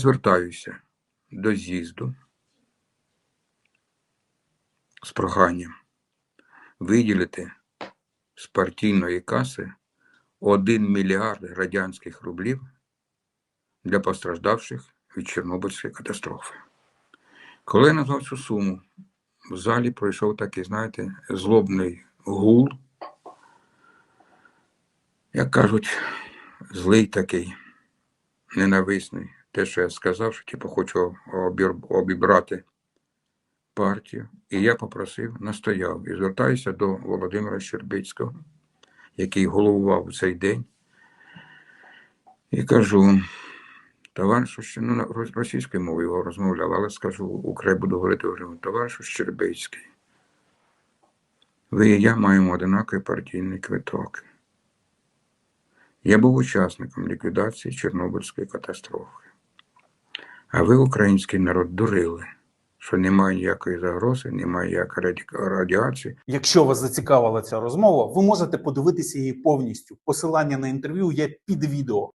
звертаюся до з'їзду з проханням виділити з партійної каси 1 мільярд радянських рублів для постраждавших від Чорнобильської катастрофи. Коли я назвав цю суму, в залі пройшов такий, знаєте, злобний гул, як кажуть, злий такий, ненависний. Те, що я сказав, що типу, хочу обібрати партію. І я попросив, настояв і звертаюся до Володимира Щербицького, який головував у цей день, і кажу, товаришу, Щ- ну, на російською мовою його розмовляв, але скажу, украй буду говорити товаришу Щербицький, ви і я маємо одинаковий партійний квиток. Я був учасником ліквідації Чорнобильської катастрофи. А ви, український народ, дурили, що немає ніякої загрози, немає ніякої раді- радіації. Якщо вас зацікавила ця розмова, ви можете подивитися її повністю. Посилання на інтерв'ю є під відео.